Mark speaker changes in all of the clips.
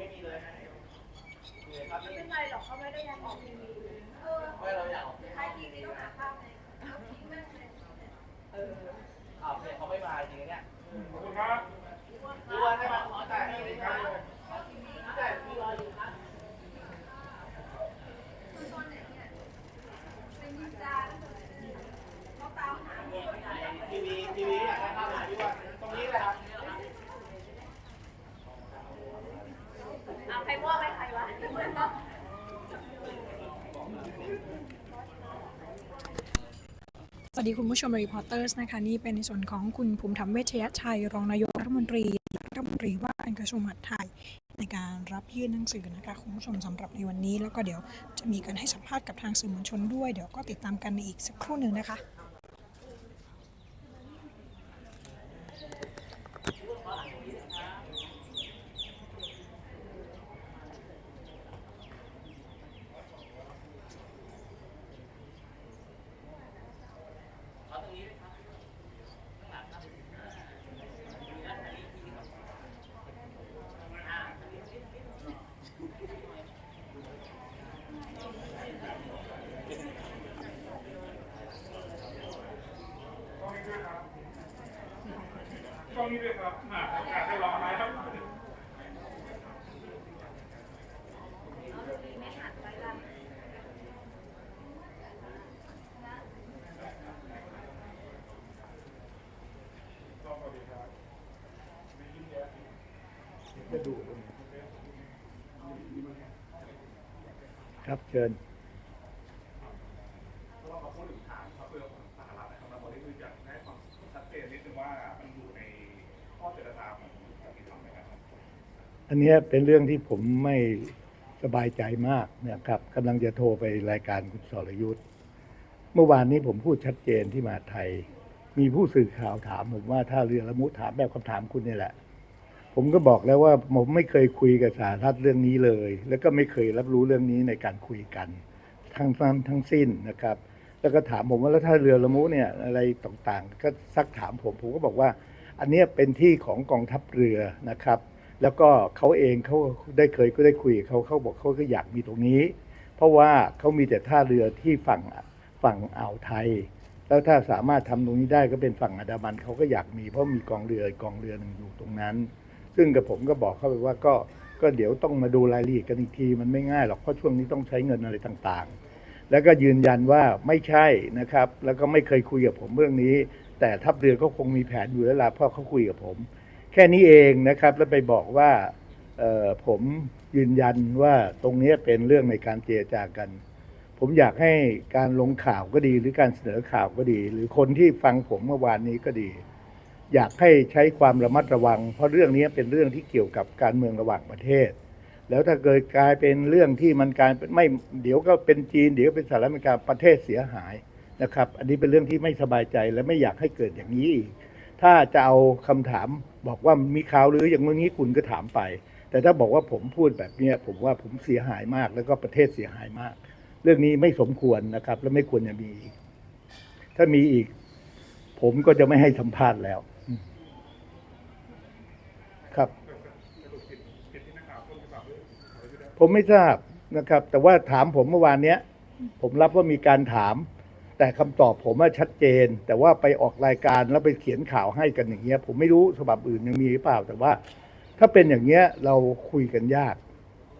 Speaker 1: ไม่มีเล
Speaker 2: ย
Speaker 3: มีเลยครับ
Speaker 1: ไม่เป็นไรหรอกเขาไม่ได้ยังออกทีวีเออ
Speaker 3: ไม่เราอยากออก
Speaker 1: ใช้ทีวีต้องหาภาพไงเอาทิ้งม่งเลยเออ
Speaker 3: อ้าวเนี่ยเขาไม่มาจริงเนี่ย
Speaker 2: ขอบคุณครับ
Speaker 3: ดูว่าให้มาขอแต่ไม่แต่พี่รออยู่ครับ
Speaker 1: คือตอนไหนเนี่ยเป็นนินจาเขาตามหา
Speaker 3: ทีวีทีวีอยากได้ภาพไหนพี่ว่าตรงนี้เลยครับ
Speaker 1: เอาใครว่าไปใครวะเหมือนต้อง
Speaker 4: ส วัสดีคุณผู้ชมรีพอร์เตอร์สนะคะนี่เป็นในส่วนของคุณภูมิธรรมเวชยชัย รองนายกรัฐมนตรีรัฐมนตรีว่าการกระทรวงมหาดไทย ในการรับยื่นหนังสือนะคะคุณผู้ชมสำหรับในวันนี้ แล้วก็เดี๋ยวจะมีการให้สัมภาษณ์กับทางสื่อมวลชนด้วย เดี๋ยวก็ติดตามกันในอีกสักครู่หนึ่งนะคะ
Speaker 2: กล้องนี้ด้วยครับอ่าอยากให้ลองไหมครับ
Speaker 1: เอาทีวีไม่หันไปกัน
Speaker 2: ลองสวัสดีครับมียิ้มแย้ม
Speaker 5: จะดู ครับเชิญ
Speaker 2: เรามาพูดถึงทางพรรคเพื่อสหรัฐนะครับเราบอกได้คืออยากให้ความชัดเจนนิดนึงว่ามันอยู่ในข้อเจรจาของการที่ทำนะครับ
Speaker 5: อันเนี้ยเป็นเรื่องที่ผมไม่สบายใจมากนะครับกำลังจะโทรไปรายการคุณสรยุทธ์เมื่อวานนี้ผมพูดชัดเจนที่มหาไทย มีผู้สื่อข่าวถามผมว่าถ้าเรือละมุถามแบบคำถามคุณนี่แหละ ผมก็บอกแล้วว่าผมไม่เคยคุยกับสารัฐเรื่องนี้เลย แล้วก็ไม่เคยรับรู้เรื่องนี้ในการคุยกัน ทั้งทั้งทั้งสิ้นนะครับ แล้วก็ถามผมว่าแล้วถ้าเรือละมุเนี่ยอะไรต่างๆ ก็ซักถามผมผมก็บอกว่า อันนี้เป็นที่ของกองทัพเรือนะครับ แล้วก็เขาเองเขาได้เคยก็ได้คุยเขาเขาบอกเขาก็อยากมีตรงนี้ เพราะว่าเขามีแต่ท่าเรือที่ฝั่งฝั่งอ่าวไทย แล้วถ้าสามารถทำตรงนี้ได้ก็เป็นฝั่งอันดามันเขาก็อยากมีเพราะมีกองเรือกองเรือหนึ่งอยู่ตรงนั้น ซึ่งกับผมก็บอกเขาไปว่าก็ก็เดี๋ยวต้องมาดูรายละเอียดกันอีกที มันไม่ง่ายหรอกเพราะช่วงนี้ต้องใช้เงินอะไรต่างๆ แล้วก็ยืนยันว่าไม่ใช่นะครับ แล้วก็ไม่เคยคุยกับผมเรื่องนี้ แต่ทัพเรือก็คงมีแผนอยู่แล้วล่ะเพราะเขาคุยกับผม แค่นี้เองนะครับแล้วไปบอกว่าผมยืนยันว่าตรงนี้เป็นเรื่องในการเจรจากัน ผมอยากให้การลงข่าวก็ดี หรือการเสนอข่าวก็ดี หรือคนที่ฟังผมเมื่อวานนี้ก็ดี อยากให้ใช้ความระมัดระวัง เพราะเรื่องนี้เป็นเรื่องที่เกี่ยวกับการเมืองระหว่างประเทศ แล้วถ้าเกิดกลายเป็นเรื่องที่มันกายเป็นไม่เดี๋ยวก็เป็นจีน เดี๋ยวเป็นสหรัฐอเมริกาประเทศเสียหายนะครับ อันนี้เป็นเรื่องที่ไม่สบายใจและไม่อยากให้เกิดอย่างนี้อีกถ้าจะเอาคำถามบอกว่ามีข่าวหรืออย่างนี้คุณก็ถามไป แต่ถ้าบอกว่าผมพูดแบบนี้ผมว่าผมเสียหายมาก แล้วก็ประเทศเสียหายมาก เรื่องนี้ไม่สมควรนะครับ และไม่ควรจะมีอีก ถ้ามีอีก ผมก็จะไม่ให้สัมภาษณ์แล้วอืมครับ
Speaker 2: สรุปผิดผิดที่นักข่าวต้นฉบับหรืออะไรที่ได้
Speaker 5: ผมไม่ทราบนะครับ แต่ว่าถามผมเมื่อวานเนี้ย ผมรับว่ามีการถาม แต่คำตอบผมว่าชัดเจน แต่ว่าไปออกรายการแล้วไปเขียนข่าวให้กันอย่างเงี้ย ผมไม่รู้ฉบับอื่นยังมีหรือเปล่า แต่ว่า ถ้าเป็นอย่างเงี้ยเราคุยกันยาก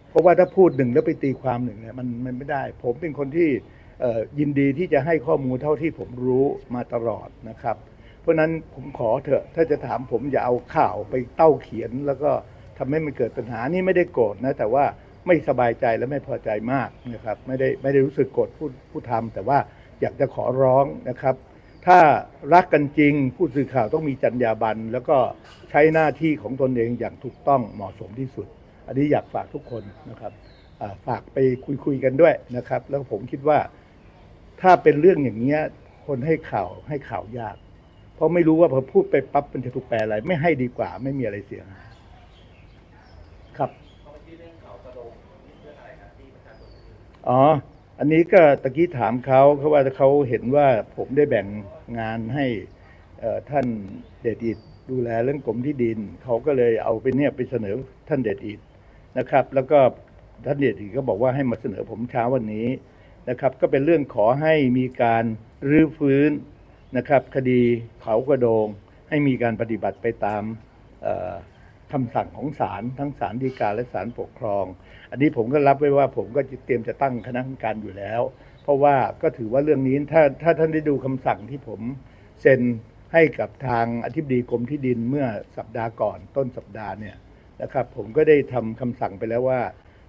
Speaker 5: เพราะว่าถ้าพูดหนึ่งแล้วไปตีความหนึ่งเนี่ยมันมันไม่ได้ ผมเป็นคนที่เอ่อยินดีที่จะให้ข้อมูลเท่าที่ผมรู้มาตลอดนะครับ เพราะฉะนั้นผมขอเถอะ ถ้าจะถามผมอย่าเอาข่าวไปเต้าเขียน แล้วก็ทำให้มันเกิดปัญหานี่ไม่ได้โกรธนะ แต่ว่า ไม่สบายใจและไม่พอใจมากนะครับ ไม่ได้ไม่ได้รู้สึกโกรธผู้ผู้ทำแต่ว่าอยากจะขอร้องนะครับ ถ้ารักกันจริงผู้สื่อข่าวต้องมีจรรยาบรรณแล้วก็ใช้หน้าที่ของตนเองอย่างถูกต้องเหมาะสมที่สุด อันนี้อยากฝากทุกคนนะครับฝากไปคุยคุยกันด้วยนะครับ แล้วผมคิดว่า ถ้าเป็นเรื่องอย่างเงี้คนให้ข่าวให้ข่าวยาก เพราะไม่รู้ว่าพอพูดไปปั๊บมันจะถูกแปลอะไร ไม่ให้ดีกว่า ไม่มีอะไรเสียหายครับ
Speaker 3: อ๋อ อัน
Speaker 5: นี้ก็ตะกี้ถามเขาเขาว่าเขาเห็นว่าผมได้แบ่งงานให้ท่านเดชอิดดูแลเรื่องกรมที่ดิน เขาก็เลยเอาไปเนี่ยไปเสนอท่านเดชอิดนะครับ แล้วก็ท่านเดชอิดก็บอกว่าให้มาเสนอผมเช้าวันนี้นะครับ ก็เป็นเรื่องขอให้มีการรื้อฟื้นนะครับ คดีเขากระโดง ให้มีการปฏิบัติไปตามอ คำสั่งของศาลทั้งศาลฎีกาและศาลปกครอง อันนี้ผมก็รับไว้ว่าผมก็เตรียมจะตั้งคณะกรรมการอยู่แล้ว เพราะว่าก็ถือว่าเรื่องนี้ถ้าถ้าท่านได้ดูคำสั่งที่ผมเซ็นให้กับทางอธิบดีกรมที่ดินเมื่อสัปดาห์ก่อนต้นสัปดาห์เนี่ยนะครับผมก็ได้ทำคำสั่งไปแล้วว่า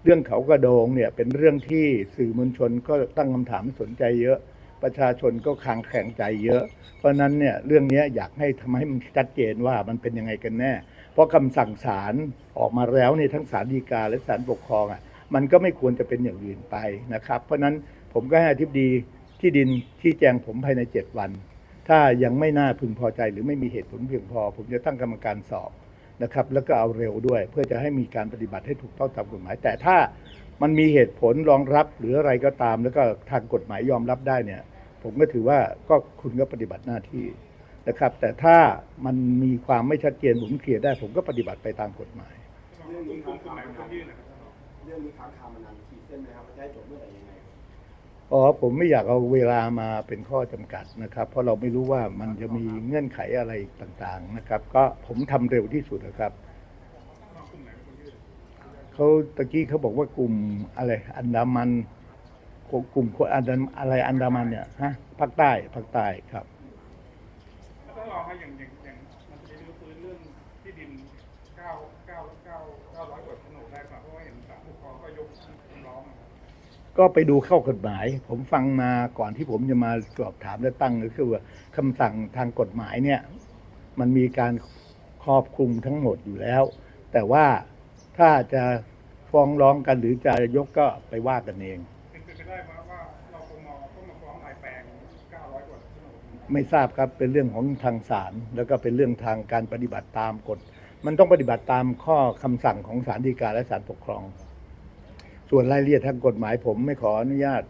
Speaker 5: เรื่องเขากระโดงเนี่ยเป็นเรื่องที่สื่อมวลชนก็ตั้งคำถามสนใจเยอะ ประชาชนก็คางแข่งใจเยอะ เพราะฉะนั้นเนี่ยเรื่องนี้อยากให้ทำให้มันชัดเจนว่ามันเป็นยังไงกันแน่ เพราะคำสั่งศาลออกมาแล้วเนี่ยทั้งศาลฎีกาและศาลปกครองอะมันก็ไม่ควรจะเป็นอย่างอื่นไปนะครับ เพราะฉะนั้นผมก็ให้อธิบดีที่ดินที่แจงผมภายใน 7 วัน ถ้ายังไม่น่าพึงพอใจหรือไม่มีเหตุผลเพียงพอ ผมจะตั้งกรรมการสอบนะครับ แล้วก็เอาเร็วด้วย เพื่อจะให้มีการปฏิบัติให้ถูกต้องตามกฎหมาย แต่ถ้ามันมีเหตุผลรองรับหรืออะไรก็ตาม แล้วก็ทางกฎหมายยอมรับได้เนี่ย ผมก็ถือว่าก็คุณก็ปฏิบัติหน้าที่ นะครับ แต่ถ้ามันมีความไม่ชัดเจนผมเคลียร์ได้ ผมก็ปฏิบัติไปตามกฎหมาย
Speaker 2: เรื่องนี้ค้างคาคนยื่นนะครับ
Speaker 6: เรื่องนี้ค้างคามานานขีดเส้นไหมครับว่าจะให้จบเมื่อไหร่ยังไง
Speaker 5: อ๋อผมไม่อยากเอาเวลามาเป็นข้อจำกัดนะครับ เพราะเราไม่รู้ว่ามันจะมีเงื่อนไขอะไรต่างๆนะครับ ก็ผมทำเร็วที่สุดนะครับ
Speaker 2: กลุ่มไหนเป็นคนยื่น
Speaker 5: เขาตะกี้เขาบอกว่ากลุ่มอะไรอันดามันกลุ่มคนอันดาอะไรอันดามันเนี่ยฮะภาคใต้ภาคใต้ครับ
Speaker 2: แล้วก็ รอให้อย่างอย่างอย่างมันจะรื้อฟื้นเรื่องที่ดินเก้าเก้าเก้าเก้าร้อยกว่าโฉนดได้ป่ะเพราะว่าเห็นศาลปกครองก็ยกคำร้องนะครับ
Speaker 5: ก็ไปดูเข้ากฎหมาย ผมฟังมาก่อนที่ผมจะมาสอบถามและตั้งก็คือว่าคำสั่งทางกฎหมายเนี่ย มันมีการครอบคลุมทั้งหมดอยู่แล้ว แต่ว่าถ้าจะฟ้องร้องกันหรือจะยกก็ไปว่ากันเอง
Speaker 2: เป็นไปได้ไหม
Speaker 5: ไม่ทราบครับเป็นเรื่องของทางศาลแล้วก็เป็นเรื่องทางการปฏิบัติตามกฎ มันต้องปฏิบัติตามข้อคำสั่งของศาลฎีกาและศาลปกครอง ส่วนรายละเอียดทางกฎหมายผมไม่ขออนุญาต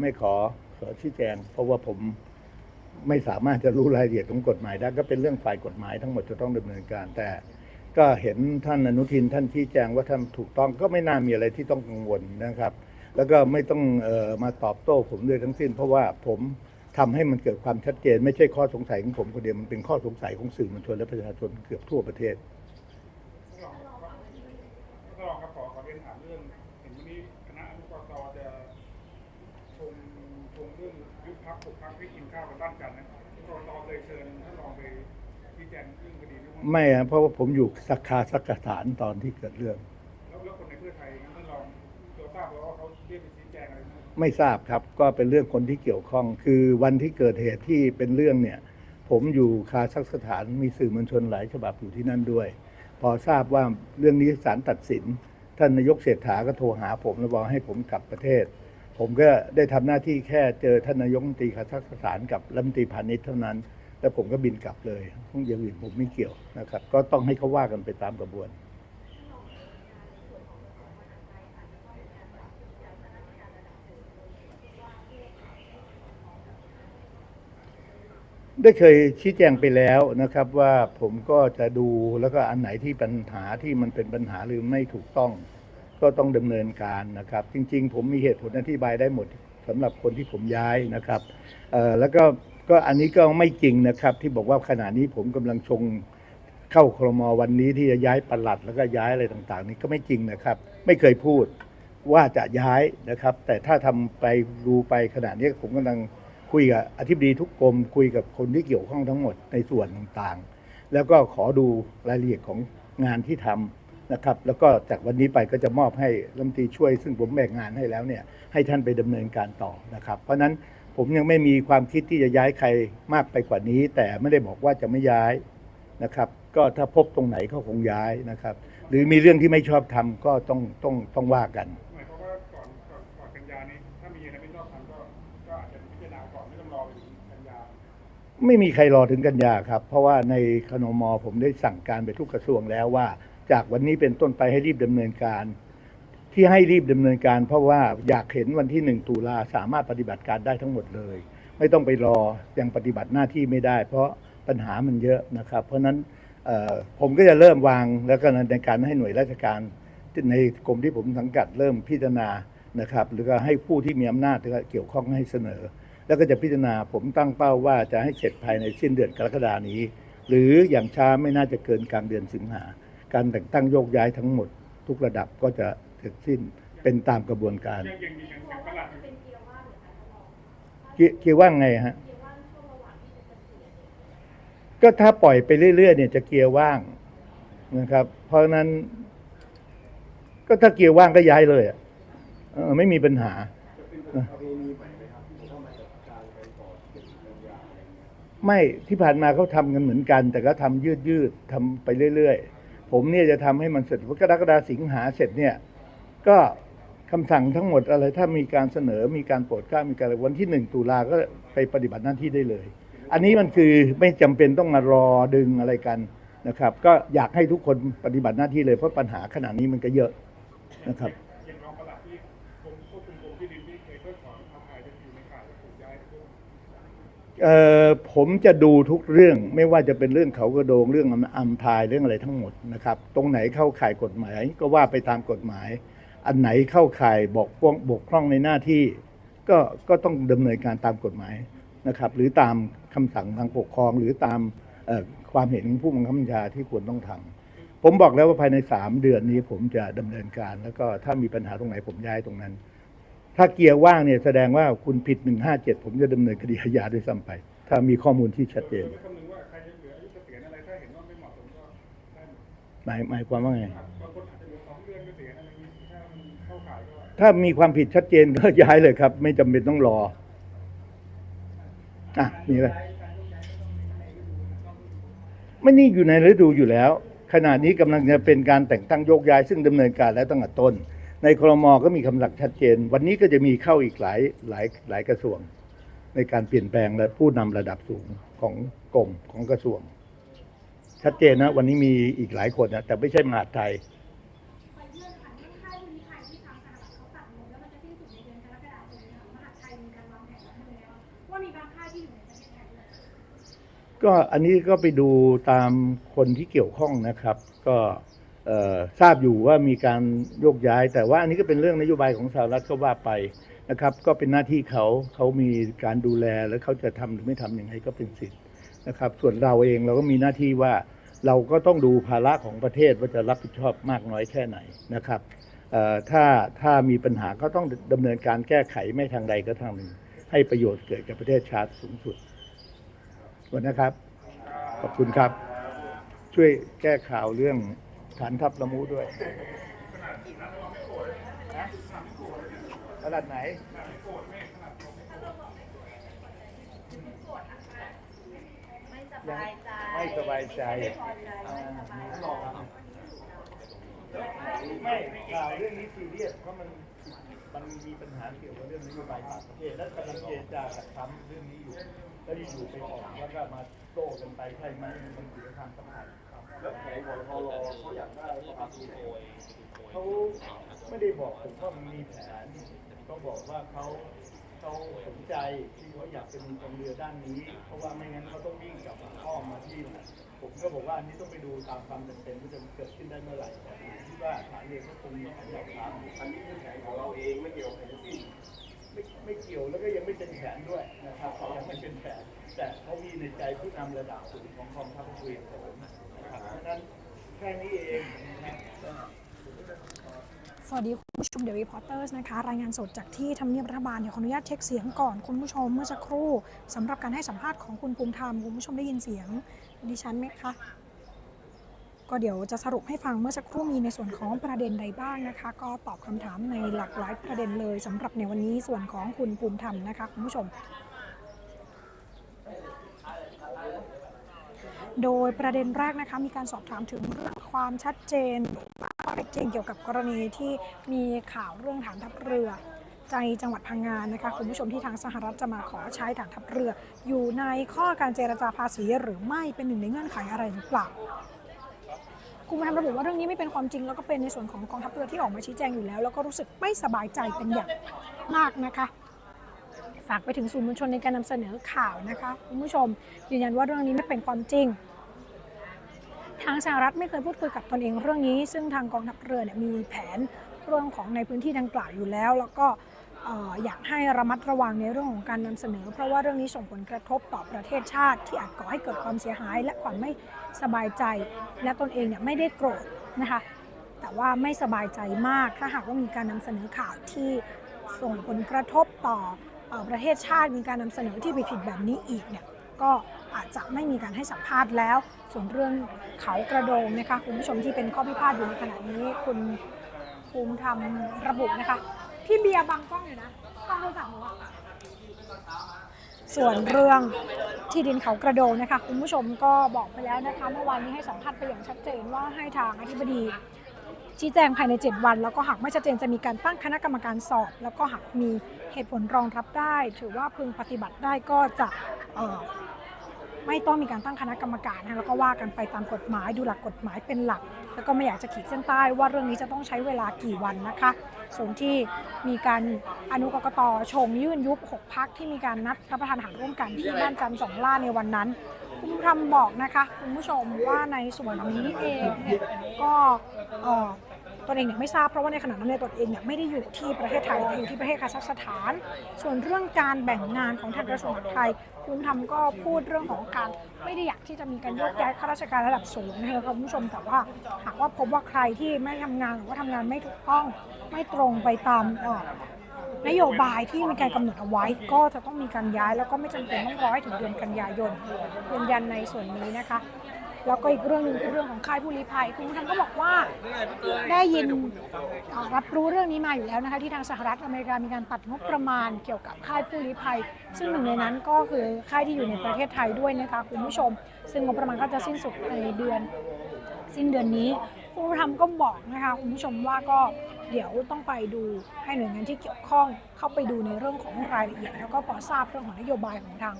Speaker 5: ไม่ขอขอชี้แจง เพราะว่าผมไม่สามารถจะรู้รายละเอียดของกฎหมายได้ก็เป็นเรื่องฝ่ายกฎหมายทั้งหมดจะต้องดำเนินการ แต่ก็เห็นท่านอนุทินท่านชี้แจงว่าท่านถูกต้องก็ไม่น่ามีอะไรที่ต้องกังวลนะครับ แล้วก็ไม่ต้องออมาตอบโต้ผมด้วยทั้งสิ้น เพราะว่าผม ทำให้มันเกิดความชัดเจน ไม่ใช่ข้อสงสัยของผมคนเดียวมันเป็นข้อสงสัยของสื่อมวลชนและประชาชนเกือบทั่วประเทศ
Speaker 2: รองครับขอขอเรียนถามเรื่องเห็นวันนี้คณะอนุกรตจะชมชมเรื่องยุบพักปกพักให้กินข้าวกันบ้านกันนะกรตเลยเชิญท่านรองไปชี้แจงเรื่องคดีนี้ว่า
Speaker 5: ไม่เพราะว่าผมอยู่สักคาสักสถานตอนที่เกิดเรื่อง
Speaker 2: ไม่
Speaker 5: ทราบครับ ก็เป็นเรื่องคนที่เกี่ยวข้อง คือวันที่เกิดเหตุที่เป็นเรื่องเนี่ย ผมอยู่คาซักสถานมีสื่อมวลชนหลายฉบับอยู่ที่นั่นด้วย พอทราบว่าเรื่องนี้ศาลตัดสิน ท่านนายกเศรษฐาก็โทรหาผมแล้วบอกให้ผมกลับประเทศ ผมก็ได้ทำหน้าที่แค่เจอท่านนายกรัฐมนตรีคาซักสถานกับรัฐมนตรีพาณิชย์เท่านั้น แล้วผมก็บินกลับเลยอย่างอื่นผมไม่เกี่ยวนะครับ ก็ต้องให้เขาว่ากันไปตามกระบวนการ ได้เคยชี้แจงไปแล้วนะครับว่าผมก็จะดูแล้วก็อันไหนที่ปัญหาที่มันเป็นปัญหาหรือไม่ถูกต้อง ก็ต้องดำเนินการนะครับ จริง ๆ ผมมีเหตุผลอธิบายได้หมดสำหรับคนที่ผมย้ายนะครับแล้วก็ก็อันนี้ก็ไม่จริงนะครับ ที่บอกว่าขณะนี้ผมกำลังชงเข้าครมวันนี้ที่จะย้ายปลัด แล้วก็ย้ายอะไรต่าง ๆ นี่ก็ไม่จริงนะครับ ไม่เคยพูดว่าจะย้ายนะครับ แต่ถ้าทำไปดูไปขนาดนี้ผมกำลัง คุยกับอธิบดีทุกกรม คุยกับคนที่เกี่ยวข้องทั้งหมดในส่วนต่างๆ แล้วก็ขอดูรายละเอียดของงานที่ทำนะครับ แล้วก็จากวันนี้ไปก็จะมอบให้รัฐมนตรีช่วย ซึ่งผมแบ่งงานให้แล้วเนี่ยให้ท่านไปดำเนินการต่อนะครับ เพราะฉะนั้นผมยังไม่มีความคิดที่จะย้ายใครมากไปกว่านี้ แต่ไม่ได้บอกว่าจะไม่ย้ายนะครับ ก็ถ้าพบตรงไหนก็คงย้ายนะครับ หรือมีเรื่องที่ไม่ชอบทำก็ต้องต้องต้องว่ากัน
Speaker 2: ไม่มี
Speaker 5: ใครรอถึงกันยาครับ เพราะว่าในคณมผมได้สั่งการไปทุกกระทรวงแล้วว่า จากวันนี้เป็นต้นไปให้รีบดำเนินการ ที่ให้รีบดำเนินการ เพราะว่าอยากเห็นวันที่หนึ่งตุลาสามารถปฏิบัติการได้ทั้งหมดเลย ไม่ต้องไปรอยังปฏิบัติหน้าที่ไม่ได้ เพราะปัญหามันเยอะนะครับ เพราะฉะนั้นผมก็จะเริ่มวางแล้วก็ในการให้หน่วยราชการในกรมที่ผมสังกัดเริ่มพิจารณานะครับหรือก็ให้ผู้ที่มีอำนาจเกี่ยวข้องให้เสนอ แล้วก็จะพิจารณาผมตั้งเป้าว่าจะให้เสร็จภายในสิ้นเดือนกรกฎานี้ หรืออย่างช้าไม่น่าจะเกินกลางเดือนสิงหาการแต่งตั้งโยกย้ายทั้งหมด ทุกระดับก็จะเสร็จสิ้นเป็นตามกระบวนการ
Speaker 2: ยังยังมีอย่างอย่างประหลัดอยู่
Speaker 5: เกียเกียร์ว่างไงฮะก็ถ้าปล่อยไปเรื่อยๆเนี่ยจะเกียร์ว่างนะครับ เพราะฉะนั้น ก็ถ้าเกียร์ว่างก็ย้ายเลยอะเออไม่มีปัญหา
Speaker 6: ไม่
Speaker 5: ที่ผ่านมาเขาทำกันเหมือนกัน แต่ก็ทำยืดยืดทำไปเรื่อยๆ ผมเนี่ยจะทำให้มันเสร็จพกรกฎาสิงหาเสร็จเนี่ย ก็คำสั่งทั้งหมดอะไรถ้ามีการเสนอมีการโปรดเกล้ามีการวันที่หนึ่งตุลาก็ไปปฏิบัติหน้าที่ได้เลย อันนี้มันคือไม่จำเป็นต้องมารอดึงอะไรกันนะครับ ก็อยากให้ทุกคนปฏิบัติหน้าที่เลยเพราะปัญหาขนาดนี้มันก็เยอะนะครับ ผมจะดูทุกเรื่องไม่ว่าจะเป็นเรื่องเขากระโดงเรื่องอัมพายเรื่องอะไรทั้งหมดนะครับ ตรงไหนเข้าข่ายกฎหมาย ก็ว่าไปตามกฎหมาย อันไหนเข้าข่ายบอกพร่องบกพร่องในหน้าที่ ก็ก็ต้องดำเนินการตามกฎหมายนะครับ หรือตามคำสั่งทางปกครองหรือตามความเห็นของผู้บังคับบัญชาที่ควรต้องทำผมบอกแล้วว่าภายในสามเดือนนี้ผมจะดำเนินการ แล้วก็ถ้ามีปัญหาตรงไหนผมย้ายตรงนั้น ถ้าเกียร์ว่างเนี่ยแสดงว่าคุณผิด 157 ผมจะดำเนินคดีอาญาด้วยซ้ำไป ถ้ามีข้อมูลที่ชัดเจน
Speaker 2: คำนึงว่าใครจะเหลืออายุเกษียณอะไรถ้าเห็นว่าไม่เหมาะสมก็ได้หมด
Speaker 5: หมายหมายความว่าไง
Speaker 2: บางคนอาจจะเหลือสองเดือนเกษียณอะไรอย่างนี้ถ้ามันเข้าข่ายก็
Speaker 5: ถ้ามีความผิดชัดเจนก็ย้ายเลยครับ ไม่จำเป็นต้องรออะนี่เลยไม่นี่อยู่ในฤดูอยู่แล้ว ขณะนี้กำลังจะเป็นการแต่งตั้งโยกย้ายซึ่งดำเนินการแล้วตั้งแต่ต้น ในครมก็มีคำสั่งชัดเจน วันนี้ก็จะมีเข้าอีกหลายหลายหลายกระทรวง ในการเปลี่ยนแปลงและผู้นำระดับสูงของกรมของกระทรวง ชัดเจนนะ วันนี้มีอีกหลายคนนะแต่ไม่ใช่มหาดไทย
Speaker 1: ไปเลื่อนค่ะเรื่องค่ายมีค่ายที่ทางสหาไทยก็อัน
Speaker 5: นี้ก็ไปดูตามคนที่เกี่ยวข้องนะครับ ก็ ทราบอยู่ว่ามีการโยกย้าย แต่ว่าอันนี้ก็เป็นเรื่องนโยบายของสหรัฐก็ว่าไปนะครับ ก็เป็นหน้าที่เขาเขามีการดูแลแล้วเขาจะทำหรือไม่ทำยังไงก็เป็นสิทธิ์นะครับ ส่วนเราเองเราก็มีหน้าที่ว่าเราก็ต้องดูภาระของประเทศว่าจะรับผิดชอบมากน้อยแค่ไหนนะครับถ้าถ้ามีปัญหาก็ต้องดำเนินการแก้ไขไม่ทางใดก็ทางหนึ่ง ให้ประโยชน์เกิดกับประเทศชาติสูงสุดวันนะครับ ขอบคุณครับ ช่วยแก้ข่าวเรื่อง ฐานทัพละมุด้วยขนาดไหน
Speaker 1: ไม่สบายใจ
Speaker 5: ไม่สบายใจ
Speaker 1: ไม่
Speaker 5: ข่าวเรื่องนี้ซีเรียสเพราะมันมันมีปัญหาเกี่ยวกับเรื่องนโยบายต่างประเทศและกำลังเจรจากับทรัมเรื่องนี้อยู่แล้วอยู่ไปออกแล้วก็มาโต้กันไปใช่ไหมมันถือทางสำคัญ ครับ
Speaker 6: แล้วแผนของทรเขาอยากได้ประมาณกี่โอย
Speaker 5: เขาไม่ได้บอกผมว่ามันมีแผนเขาบอกว่าเขาเขาสนใจที่เขาอยากจะมีกองเรือด้านนี้ เพราะว่าไม่งั้นเขาต้องวิ่งกลับมาอ้อมมาที่ผมก็บอกว่าอันนี้ต้องไปดูตามความจำเป็นว่าจะเกิดขึ้นได้เมื่อไหร่แต่ว่าฐานเรือเขาคงมีแผนอยากทำ
Speaker 6: อันนี้คือแผนของเราเองไม่เกี่ยวกับใครทั้งสิ้น
Speaker 5: ไม่ไม่เกี่ยวแล้วก็ยังไม่เป็นแผนด้วยนะครับยังไม่เป็นแผนแต่เขามีในใจผู้นำระดับสูงของกองทัพเรือ
Speaker 4: สวัสดีคุณผู้ชมเดวีพอร์เตอร์สนะคะ รายงานสดจากที่ทำเนียบรัฐบาลเดี๋ยวขออนุญาตเช็คเสียงก่อนคุณผู้ชมเมื่อสักครู่สำหรับการให้สัมภาษณ์ของคุณภูมิธรรมคุณผู้ชมได้ยินเสียงดิฉันไหมคะก็เดี๋ยวจะสรุปให้ฟังเมื่อสักครู่มีในส่วนของประเด็นใดบ้างนะคะ ก็ตอบคำถามในหลากหลายประเด็นเลยสำหรับในวันนี้ส่วนของคุณภูมิธรรมนะคะคุณผู้ชม โดยประเด็นแรกนะคะมีการสอบถามถึงเรื่องความชัดเจนหรือว่าข้อเท็จจริงเกี่ยวกับกรณีที่มีข่าวเรื่องฐานทัพเรือในจังหวัดพังงานนะคะคุณผู้ชมที่ทางสหรัฐจะมาขอใช้ฐานทัพเรือ อยู่ในข้อการเจรจาภาษีหรือไม่เป็นหนึ่งในเงื่อนไขอะไรหรือเปล่าคุณผู้ชมระบุว่าเรื่องนี้ไม่เป็นความจริงแล้วก็เป็นในส่วนของกองทัพเรือที่ออกมาชี้แจงอยู่แล้ว แล้วก็รู้สึกไม่สบายใจเป็นอย่างมากนะคะฝากไปถึงสื่อมวลชนในการนำเสนอข่าวนะคะคุณผู้ชมยืนยันว่าเรื่องนี้ไม่เป็นความจริง ทางสหรัฐไม่เคยพูดคุยกับตนเองเรื่องนี้ ซึ่งทางกองทัพเรือเนี่ยมีแผนเรื่องของในพื้นที่ดังกล่าวอยู่แล้ว แล้วก็เอ่อยากให้ระมัดระวังในเรื่องของการนำเสนอ เพราะว่าเรื่องนี้ส่งผลกระทบต่อประเทศชาติที่อาจก่อให้เกิดความเสียหาย และความไม่สบายใจ และตนเองเนี่ยไม่ได้โกรธนะคะแต่ว่าไม่สบายใจมากถ้าหากว่ามีการนำเสนอข่าวที่ส่งผลกระทบต่อออประเทศชาติมีการนำเสนอที่ผิดๆแบบนี้อีกเนี่ยก็ อาจจะไม่มีการให้สัมภาษณ์แล้ว ส่วนเรื่องเขากระโดงนะคะคุณผู้ชมที่เป็นข้อพิพาทอยู่ในขณะนี้คุณภูมิธรรมระบุนะคะ พี่เบียร์บังกล้องอยู่นะกล้องโทรศัพท์หนูอะส่วนเรื่องที่ดินเขากระโดงนะคะ คุณผู้ชมก็บอกไปแล้วนะคะ เมื่อวานนี้ให้สัมภาษณ์ไปอย่างชัดเจนว่าให้ทางอธิบดีชี้แจงภายใน 7 วัน แล้วก็หากไม่ชัดเจนจะมีการตั้งคณะกรรมการสอบ แล้วก็หากมีเหตุผลรองรับได้ ถือว่าพึงปฏิบัติได้ก็จะ ไม่ต้องมีการตั้งคณะกรรมการนะแล้วก็ว่ากันไปตามกฎหมายดูหลักกฎหมายเป็นหลัก แล้วก็ไม่อยากจะขีดเส้นใต้ว่าเรื่องนี้จะต้องใช้เวลากี่วันนะคะ ส่วนที่มีการอนุกรกตชงยื่นยุบ 6 พักที่มีการนัดรับประทานอาหารร่วมกันที่บ้านจันทร์สองล่าในวันนั้นคุณผู้ชมบอกนะคะคุณผู้ชมว่าในส่วนนี้เองเนี่ยก็อ่อ ตนเองเนี่ยไม่ทราบเพราะว่าในขณะนั้นเนี่ยตนเองเนี่ยไม่ได้อยู่ที่ประเทศไทยอยู่ที่ประเทศคาซัคสถาน ส่วนเรื่องการแบ่งงานของทางกระทรวงมหาดไทยคุณธรรมก็พูดเรื่องของการไม่ได้อยากที่จะมีการยกย้ายข้าราชการระดับสูงนะคะคุณผู้ชมแต่ว่าหากว่าพบว่าใครที่ไม่ทำงานหรือว่าทำงานไม่ถูกต้องไม่ตรงไปตามนโยบายที่มีการกำหนดเอาไว้ก็จะต้องมีการย้ายแล้วก็ไม่จำเป็นต้องรอให้ถึงเดือนกันยายนยืนยันในส่วนนี้นะคะ แล้วก็อีกเรื่องหนึ่งคือเรื่องของค่ายผู้ลี้ภัยคุณผู้ชมก็บอกว่าได้ยินรับรู้เรื่องนี้มาอยู่แล้วนะคะที่ทางสหรัฐอเมริกามีการตัดงบประมาณเกี่ยวกับค่ายผู้ลี้ภัย ซึ่งหนึ่งในนั้นก็คือค่ายที่อยู่ในประเทศไทยด้วยนะคะคุณผู้ชม ซึ่งงบประมาณก็จะสิ้นสุดในเดือนสิ้นเดือนนี้ผู้ทำก็บอกนะคะคุณผู้ชมว่าก็เดี๋ยวต้องไปดูให้หน่วยงานที่เกี่ยวข้องเข้าไปดูในเรื่องของรายละเอียด แล้วก็พอทราบเรื่องของนโยบายของทาง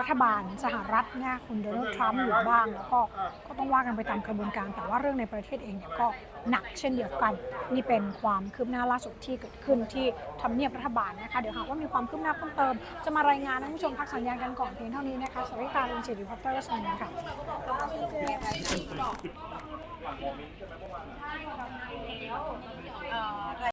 Speaker 4: รัฐบาลสหรัฐเนี่ยคุณโดนัลด์ทรัมป์อยู่บ้าง แล้วก็ก็ต้องว่ากันไปตามกระบวนการ แต่ว่าเรื่องในประเทศเองเนี่ยก็หนักเช่นเดียวกัน นี่เป็นความคืบหน้าล่าสุดที่เกิดขึ้นที่ทำเนียบรัฐบาลนะคะ เดี๋ยวหากว่ามีความคืบหน้าเพิ่มเติม จะมารายงานให้คุณผู้ชมพักสัญญาณกันก่อนเพียงเท่านี้นะคะสวัสดีค่ะลุงจิริพัตเตอร์สวัสดีค่ะ